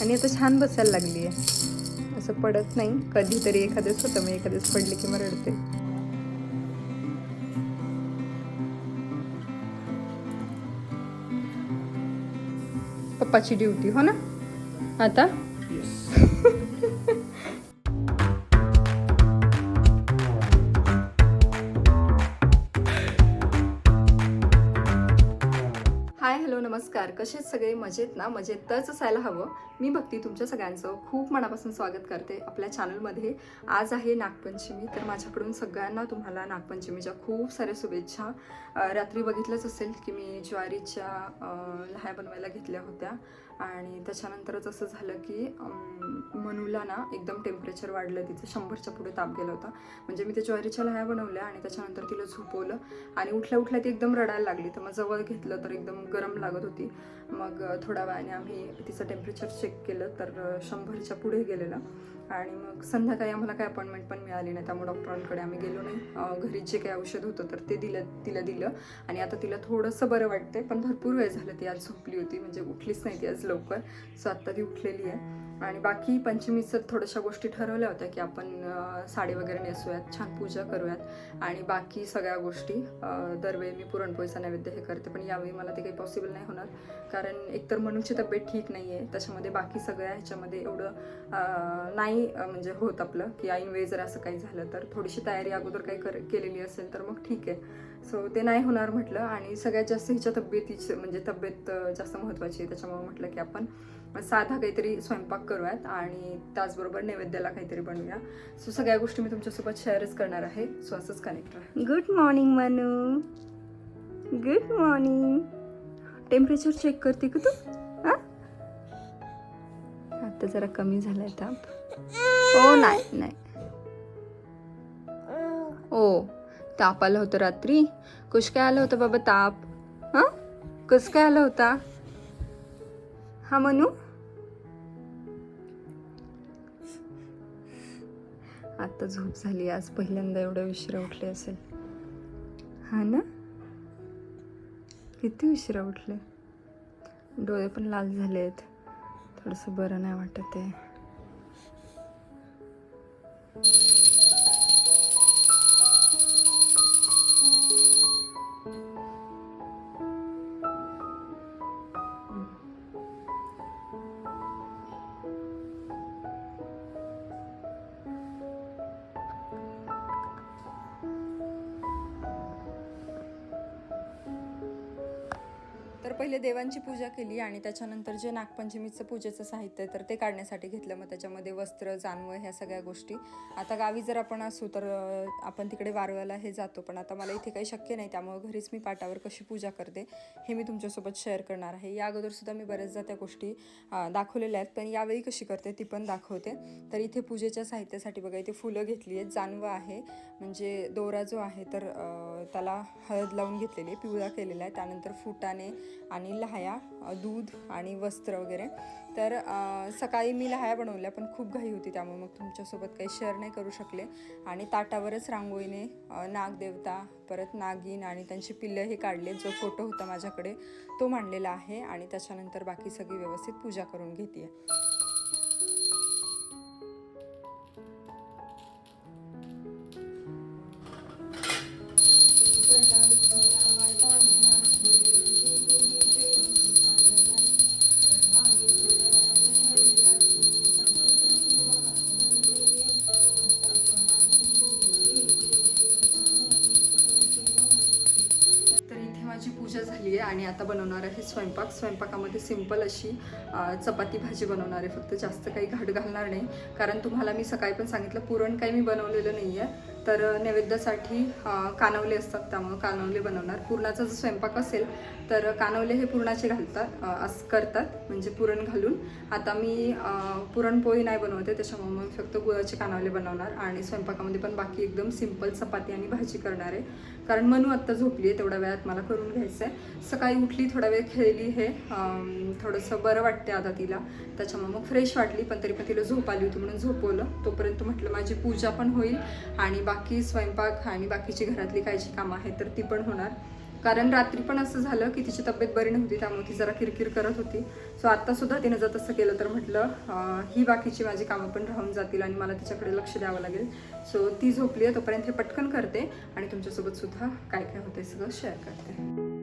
आणि आता छान बसायला लागली आहे. असं पडत नाही. कधीतरी एखाद्याच होतं. मी एखाद्याच पडले की मग रडते पप्पाची ड्युटी हो ना? आता? हाय हॅलो नमस्कार. कसे सगळे? मजेत ना? मजेतच असायला हवं. मी भक्ती तुमच्या सगळ्यांचं खूप मनापासून स्वागत करते आपल्या चॅनलमध्ये आज आहे नागपंचमी तर माझ्याकडून सगळ्यांना तुम्हाला नागपंचमीच्या खूप साऱ्या शुभेच्छा. रात्री बघितलंच असेल की मी ज्वारीच्या अं, लह्या बनवायला घेतल्या होत्या. आणि त्याच्यानंतरच असं झालं की मनूला ना एकदम टेम्परेचर वाढलं तिचं. शंभरच्या पुढे ताप गेला होता. म्हणजे मी ते ज्वारीच्या लह्या बनवल्या आणि त्याच्यानंतर तिला झोपवलं. आणि उठल्या उठल्या ती एकदम रडायला लागली. तर मग जवळ घेतलं तर एकदम गरम लागत होती. मग थोड्या वेळाने आम्ही तिचं टेम्परेचर चेक केलं तर शंभरच्या पुढे गेलेलं. आणि मग संध्याकाळी आम्हाला काय अपॉइंटमेंट पण मिळाली नाही. त्यामुळे डॉक्टरांकडे आम्ही गेलो नाही. घरी जे काही औषध होतं तर ते दिलं तिला दिलं. आणि आता तिला थोडंसं बरं वाटतंय. पण भरपूर वेळ झालं ती आज झोपली होती. म्हणजे उठलीच नाही ती आज लवकर. सो आत्ता ती उठलेली आहे. आणि बाकी पंचमीचं थोड्याशा गोष्टी ठरवल्या होत्या की आपण साडी वगैरे नेसूयात छान पूजा करूयात. आणि बाकी सगळ्या गोष्टी दरवेळी मी पुरणपोळीचा नैवेद्य हे करते पण यावेळी मला ते काही पॉसिबल नाही होणार. कारण एकतर मनूची तब्येत ठीक नाही आहे त्याच्यामध्ये बाकी सगळ्या ह्याच्यामध्ये एवढं नाही म्हणजे होत आपलं की ऐनवेळी जर असं काही झालं तर थोडीशी तयारी अगोदर काही कर केलेली असेल तर मग ठीक आहे. सो ते नाही होणार म्हटलं. आणि सगळ्यात जास्त हिच्या तब्येतीची म्हणजे तब्येत जास्त महत्त्वाची आहे. त्याच्यामुळे म्हटलं की आपण साधा काहीतरी स्वयंपाक करूयात आणि त्याचबरोबर नैवेद्याला काहीतरी बनवूया. सो सगळ्या गोष्टी मी तुमच्यासोबत शेअरच करणार आहे. सो असंच कनेक्ट राहा. Good morning Manu good morning temperature check करते का तू? हा? आता जरा कमी झालाय ताप. हो नाही नाही. ओ ताप आलं होतं रात्री. कुश काय आलं होतं बाबा ताप? हां? कस काय आला होता? हा मनू? आता झोप झाली. आज पहिल्यांदा एवढं उशिरा उठले असेल. हा ना? किती उशिरा उठले? डोळे पण लाल झाले आहेत थोडंसं बरं नाही वाटत आहे. पहिले देवांची पूजा केली आणि त्याच्यानंतर जे नागपंचमीचं पूजेचं साहित्य आहे तर ते काढण्यासाठी घेतलं. मग त्याच्यामध्ये वस्त्र जानवं ह्या सगळ्या गोष्टी. आता गावी जर आपण असू तर आपण तिकडे वारवायला हे जातो. पण आता मला इथे काही शक्य नाही त्यामुळे घरीच मी पाटावर कशी पूजा करते हे मी तुमच्यासोबत शेअर करणार आहे. या अगोदरसुद्धा मी बऱ्याचदा त्या गोष्टी दाखवलेल्या आहेत. पण यावेळी कशी करते ती पण दाखवते. तर इथे पूजेच्या साहित्यासाठी बघा इथे फुलं घेतली आहेत. जानवं आहे म्हणजे दोरा जो आहे तर त्याला हळद लावून घेतलेली आहे पिवळा केलेला आहे. त्यानंतर फुटाने आणि लहाया दूध आणि वस्त्र वगैरे. तर सकाळी मी लहाया बनवल्या पण खूप घाई होती त्यामुळे मग तुमच्यासोबत काही शेअर नाही करू शकले. आणि ताटावरच रांगोळीने नागदेवता परत नागिन आणि त्यांची पिल्लं हे काढले. जो फोटो होता माझ्याकडे तो मांडलेला आहे. आणि त्याच्यानंतर बाकी सगळी व्यवस्थित पूजा करून घेते पूजा आहे आणि आता बनवणार आहे स्वयंपाक. स्वयंपाकामध्ये सिंपल अशी चपाती भाजी बनवणार आहे. फक्त जास्त काही घाट घालणार नाही. कारण तुम्हाला मी सकाळी पण सांगितलं पुरण काही मी बनवलेलं नाही आहे तर नैवेद्यासाठी कानवले असतात. त्यामुळं कानवले बनवणार. पुरणाचा जर स्वयंपाक असेल तर कानवले हे पुरणाचे घालतात असं करतात. म्हणजे पुरण घालून. आता मी पुरणपोळी नाही बनवते. त्याच्यामुळे मग फक्त गुळाचे कानवले बनवणार. आणि स्वयंपाकामध्ये पण बाकी एकदम सिंपल चपाती आणि भाजी करणार आहे. कारण मनू आत्ता झोपली आहे तेवढ्या वेळात मला करून घ्यायचं आहे सकाळी उठली थोडा वेळ खेळली हे थोडंसं बरं वाटते आता तिला. त्याच्यामुळे मग फ्रेश वाटली पण तरी पण तिला झोप आली होती म्हणून झोपवलं. तोपर्यंत म्हटलं माझी पूजा पण होईल आणि बाकी स्वयंपाक आणि बाकीची घरातली काय जी कामं आहेत तर ती पण होणार. कारण रात्री पण असं झालं की तिची तब्येत बरी नव्हती त्यामुळे ती जरा किरकिर करत होती. सो आत्ता सुद्धा तिनं जर तसं केलं तर म्हटलं ही बाकीची माझी कामं पण राहून जातील आणि मला तिच्याकडे लक्ष द्यावं लागेल. सो ती झोपली आहे तोपर्यंत हे पटकन करते आणि तुमच्यासोबत सुद्धा काय काय होते सगळं शेअर करते.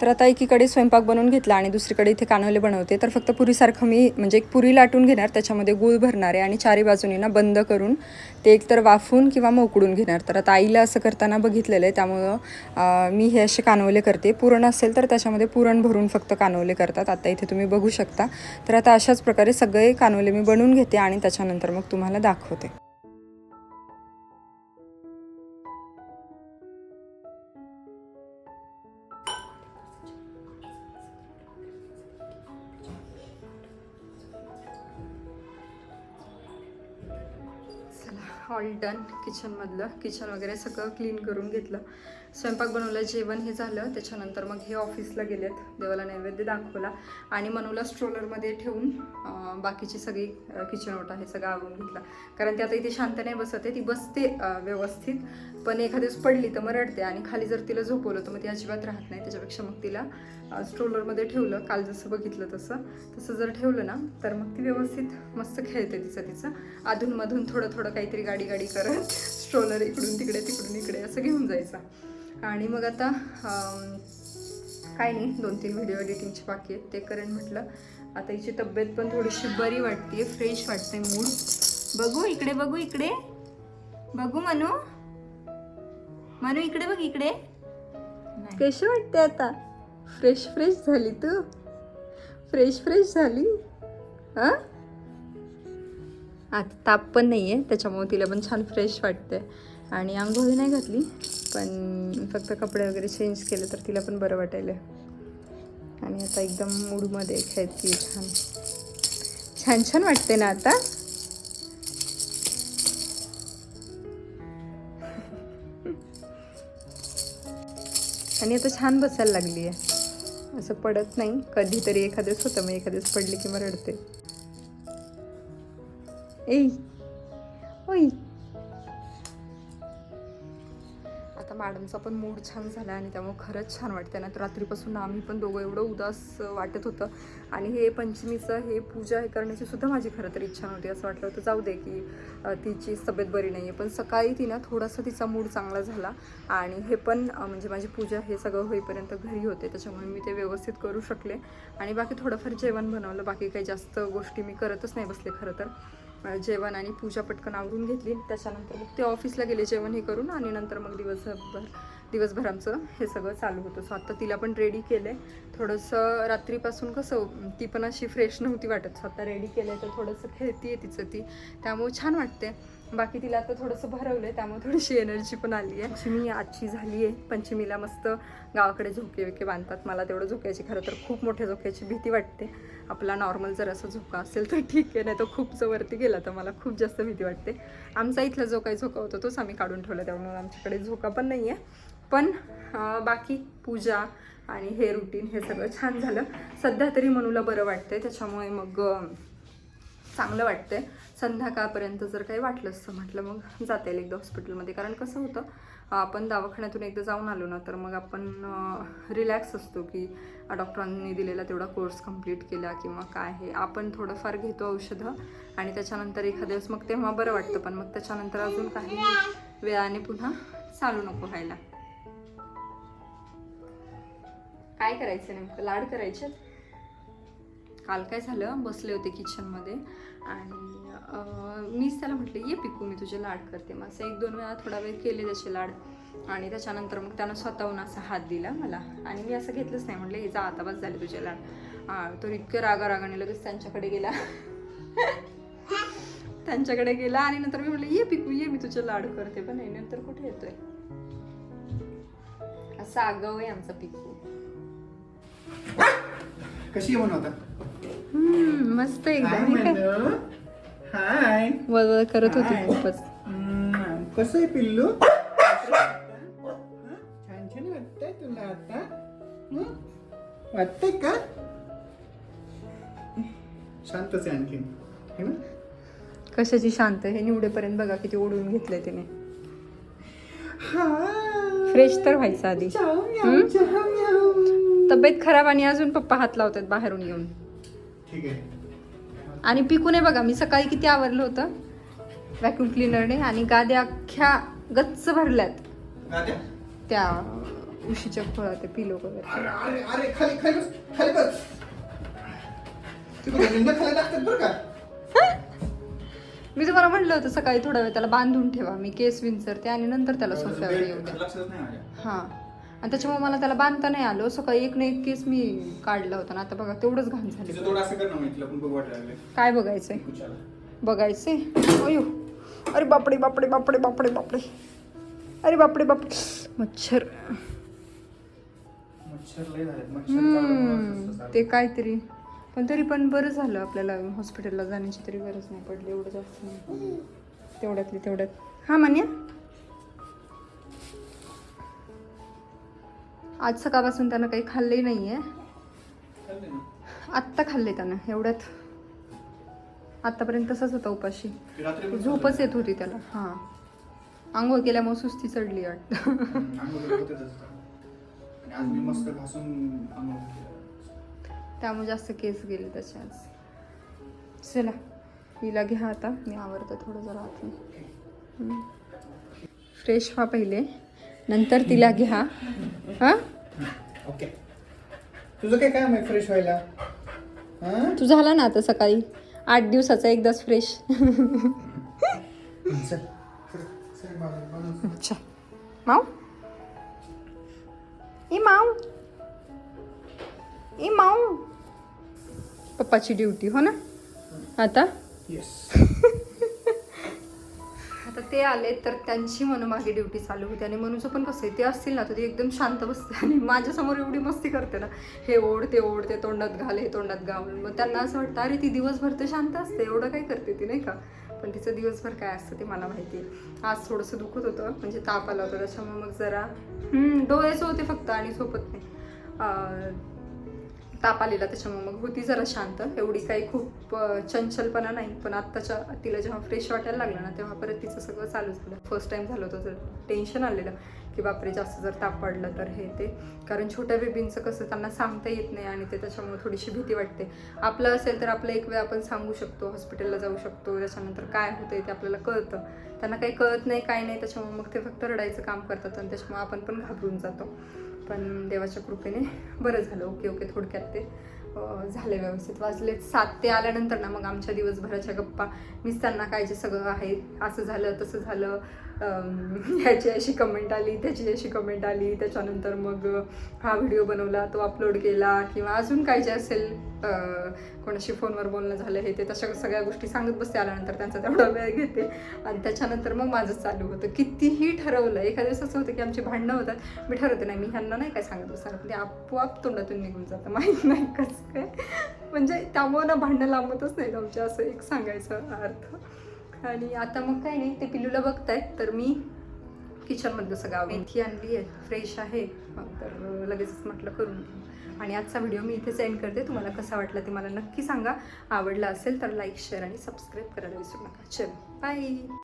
तर आता एकीकडे स्वयंपाक बनवून घेतला आणि दुसरीकडे इथे कानवले बनवते. तर फक्त पुरीसारखं मी म्हणजे एक पुरी लाटून घेणार त्याच्यामध्ये गूळ भरणार आहे आणि चारी बाजूनी ना बंद करून ते एकतर वाफून किंवा मग उकडून घेणार. तर आता आईला असं करताना बघितलेलं आहे त्यामुळं मी हे असे कानवले करते. पुरण असेल तर त्याच्यामध्ये पुरण भरून फक्त कानवले करतात. आता इथे तुम्ही बघू शकता. तर आता अशाच प्रकारे सगळे कानवले मी बनवून घेते आणि त्याच्यानंतर मग तुम्हाला दाखवते. हॉल ऑल डन किचनमधलं. किचन वगैरे सगळं क्लीन करून घेतलं. स्वयंपाक बनवलं जेवण हे झालं. त्याच्यानंतर मग हे ऑफिसला गेलेत देवाला नैवेद्य दाखवला आणि मनूला स्ट्रोलरमध्ये ठेवून बाकीची सगळी किचन ओटा हे सगळं आवरून घेतला. कारण ती आता इथे शांत नाही बसत आहे ती बसते व्यवस्थित. पण एखाद्या दिवस पडली तर मग रडते आणि खाली जर तिला झोपवलं तर मग ती अजिबात राहत नाही. त्याच्यापेक्षा मग तिला स्ट्रोलरमध्ये ठेवलं. काल जसं बघितलं तसं. तसं जर ठेवलं ना तर मग ती व्यवस्थित मस्त खेळते तिचं तिचं. अधूनमधून थोडं थोडं काहीतरी गाडी गाडी करत स्ट्रोलर इकडून तिकडे तिकडून इकडे असं घेऊन जायचं. आणि मग आता काय नाही दोन तीन व्हिडिओ एडिटिंगचे बाकी आहेत ते करेन म्हटलं. आता हिची तब्येत पण थोडीशी बरी वाटते फ्रेश वाटते मूड बघू इकडे बघू इकडे. बघू मनू. मनू इकडे बघ इकडे. कशी वाटते आता? फ्रेश फ्रेश झाली तू? फ्रेश फ्रेश झाली? हां? आता ताप पण नाही आहे त्याच्यामुळे तिला पण छान फ्रेश वाटते आणि आंघोळी नाही घातली पण फक्त कपडे वगैरे चेंज केले तर तिला पण बरं वाटायला आणि आता एकदम मूडमध्ये खेळती छान. छान छान वाटते ना आता? आणि आता छान बसायला लागली आहे असं पडत नाही. कधीतरी एखाद्याच होतं मग एखाद्याच पडली की मग रडते ए ओई मॅडमचा पण मूड छान झाला आणि त्यामुळे खरंच छान वाटतं ना तर रात्रीपासून आम्ही पण दोघं एवढं उदास वाटत होतं. आणि हे पंचमीचं हे पूजा हे करण्याची सुद्धा माझी खरं तर इच्छा नव्हती. असं वाटलं होतं जाऊ दे की तिची तब्येत बरी नाही आहे पण सकाळी तिनं थोडासा तिचा मूड चांगला झाला. आणि हे पण म्हणजे माझी पूजा हे सगळं होईपर्यंत घरी होते. त्याच्यामुळे मी ते व्यवस्थित करू शकले. आणि बाकी थोडंफार जेवण बनवलं. बाकी काही जास्त गोष्टी मी करतच नाही बसले खरं तर. जेवण आणि पूजा पटकन आवरून घेतली. त्याच्यानंतर मग ते ऑफिसला गेले जेवण हे करून आणि नंतर मग दिवसभर दिवसभर आमचं हे सगळं चालू होतं. सो आत्ता तिला पण रेडी केलं आहे थोडंसं रात्रीपासून कसं ती पण अशी फ्रेश नव्हती वाटत. सो रेडी केलं आहे तर थोडंसं खेळती आहे तिचं ती. त्यामुळे छान वाटते बाकी तिला आता थोडंसं भरवलं आहे त्यामुळे थोडीशी एनर्जी पण आली आहे अशी मी आजची झाली आहे पंचमीला मस्त गावाकडे झोके विके बांधतात. मला तेवढं झोक्याची खरं तर खूप मोठ्या झोक्याची भीती वाटते. आपला नॉर्मल जर असं झोका असेल तर ठीक आहे नाही तर खूप जर वरती गेला तर मला खूप जास्त भीती वाटते. आमचा इथला जो काही झोका होता तोच आम्ही काढून ठेवला त्यामुळे आमच्याकडे झोका पण नाही आहे पण बाकी पूजा आणि हे रुटीन हे सगळं छान झालं. सध्या तरी मनूला बरं वाटतंय त्याच्यामुळे मग चांगलं वाटतंय. संध्याकाळपर्यंत जर काही वाटलं असतं म्हटलं मग जाता येईल एकदा हॉस्पिटलमध्ये. कारण कसं होतं आपण दवाखान्यातून एकदा जाऊन आलो ना तर मग आपण रिलॅक्स असतो की डॉक्टरांनी दिलेला तेवढा कोर्स कंप्लीट केला किंवा काय हे आपण थोडंफार घेतो औषधं आणि त्याच्यानंतर एखाद्या वेळेस मग तेव्हा बरं वाटतं पण मग त्याच्यानंतर अजून काही वेळाने पुन्हा चालू नको व्हायला. काय करायचं नेमकं? लाड करायचे? काल काय झालं? बसले होते किचनमध्ये आणि मीच त्याला म्हटलं ये पिकू मी तुझे लाड करते. मग असं एक दोन वेळा थोडा वेळ केले त्याचे लाड. आणि त्याच्यानंतर मग त्यानं स्वतःहून असा हात दिला मला. आणि मी असं घेतलंच नाही. म्हटलं हे जा आता बस झाले तुझे लाड. तो इतकं रागा रागाने लगेच त्यांच्याकडे गेला. त्यांच्याकडे गेला आणि नंतर मी म्हटलं ये पिकू ये मी तुझे लाड करते. पण नाही नंतर कुठे येतोय? असा आगाव आहे आमचा पिकू. कशी म्हणून मस्त एकदम. हाय वळवळ करत होती. खूपच. हम्म, कसं आहे पिल्लू? छान छान वाटतंय तुला आता? हं? वाटतंय का? शांतच आहे आणखीन. है ना कशाची शांत? हे निवडेपर्यंत बघा किती ओढून घेतलंय तिने. फ्रेश तर व्हायचं आधी. तब्येत खराब आणि अजून पप्पा हात लावतात बाहेरून येऊन. ठीक आहे. आणि पिकूने बघा मी सकाळी किती आवरलं होतं? व्हॅक्युम क्लिनरने आणि गाद्या अख्ख्या गच्च भरल्यात. गाद्या? त्या उशीच्या फळा ते पिलो वगैरे. अरे अरे अरे खाली खाली बस खाली बस. ते बघा, लिंबं खाली टाकतात बरं का? मी तुम्हाला म्हटलं होतं सकाळी थोडा वेळ त्याला बांधून ठेवा. मी केस विंचरते आणि नंतर त्याला सोफ्यावर येऊ द्या. हा. आणि त्याच्यामुळे मला त्याला बांधता नाही आलो. सकाळी एक ना एक केस मी काढला होता ना. आता बघा तेवढंच घाण झाले. काय बघायचंय? बघायचे अयो. अरे बापडे बापडे बापडे बापडे बापडे अरे बापडे बापडे मच्छर. ते काहीतरी. पण तरी पण बरं झालं आपल्याला. हॉस्पिटलला जाण्याची तरी गरज नाही पडली एवढं जास्त. नाही तेवढ्यातली तेवढ्यात. हा मान्य? आज सकाळपासून त्यानं काही खाल्ले ना. आत्ता खाल्ले त्यानं एवढ्यात. आत्तापर्यंत तसाच होता उपाशी. झोपच येत होती त्याला हां. आंघोळ केल्यामुळे सुस्ती चढली. त्यामुळे जास्त केस गेले त्याचे आज. चला हिला घ्या आता मी आवडतं थोडं जरा आतून. फ्रेश व्हा पहिले नंतर तिला घ्या. हां? ओके. तुझं काय काम आहे फ्रेश व्हायला? हा? तू झाला ना आता सकाळी. आठ दिवसाचा एकदाच फ्रेश चल. अच्छा. माऊ? ए माऊ. ए माऊ. पप्पाची ड्युटी हो ना? आता? येस आता ते आले तर त्यांची मनोमागे ड्युटी चालू होती. आणि मनूचं पण कसं आहे ते असतील ना तर ते एकदम शांत बसते. आणि माझ्यासमोर एवढी मस्ती करते ना हे ओढ ते ओढ ते तोंडात घाल हे तोंडात घाल. मग त्यांना असं वाटतं अरे ती दिवसभर तर शांत असते एवढं काय करते ती नाही का? पण तिचं दिवसभर काय असतं ते मला माहिती आहे. आज थोडंसं दुखत होतं म्हणजे ताप आला होता त्याच्यामुळे मग जरा डोळेच होते फक्त आणि झोपत नाही. ताप आलेला त्याच्यामुळे मग होती जरा शांत. एवढी काही खूप चंचलपणा नाही. पण आत्ताच्या तिला जेव्हा फ्रेश वाटायला लागलं ना तेव्हा परत तिचं सगळं चालू झालं. फर्स्ट टाईम झालं होतं जर टेन्शन आलेलं की बापरे जास्त जर ताप पडला तर हे ते. कारण छोट्या बेबींचं कसं त्यांना सांगता येत नाही आणि ते त्याच्यामुळे थोडीशी भीती वाटते. आपलं असेल तर आपलं एक वेळ आपण सांगू शकतो हॉस्पिटलला जाऊ शकतो त्याच्यानंतर काय होतंय ते आपल्याला कळतं. त्यांना काही कळत नाही काय नाही त्याच्यामुळे मग ते फक्त रडायचं काम करतात आणि त्याच्यामुळे आपण पण घाबरून जातो. पण देवाच्या कृपेने बरं झालं. ओके ओके थोडक्यात ते झाले व्यवस्थित. वाचले सात ते आल्यानंतर ना मग आमच्या दिवसभराच्या गप्पा. मिस्तांना काय जे सगळं आहे असं झालं तसं झालं. ह्याची अशी कमेंट आली त्याची अशी कमेंट आली. त्याच्यानंतर मग हा व्हिडिओ बनवला तो अपलोड केला किंवा अजून काय जे असेल कोणाशी फोनवर बोलणं झालं हे ते तशा सगळ्या गोष्टी सांगत बसते. आल्यानंतर त्यांचा तेवढा वेळ घेते. आणि त्याच्यानंतर मग माझं चालू होतं. कितीही ठरवलं एखाद्या दिवस असं होतं की आमची भांडणं होतात. मी ठरवते नाही मी ह्यांना नाही काय सांगत बसणार. पण ते आपोआप तोंडातून निघून जातं. माहीत नाही कसं काय. म्हणजे त्यामुळं ना भांडणं लांबतच नाहीत आमच्या असं एक सांगायचं अर्थ. आणि आता मग काही नाही ते पिल्लूला बघतायत तर मी किचनमधलं सगळं मेथी आणली आहे फ्रेश आहे. तर लगेचच म्हटलं करून आणि आजचा व्हिडिओ मी इथेच एंड करते. तुम्हाला कसा वाटला ते मला नक्की सांगा. आवडला असेल तर लाईक शेअर आणि सबस्क्राईब करायला विसरू नका. चल बाय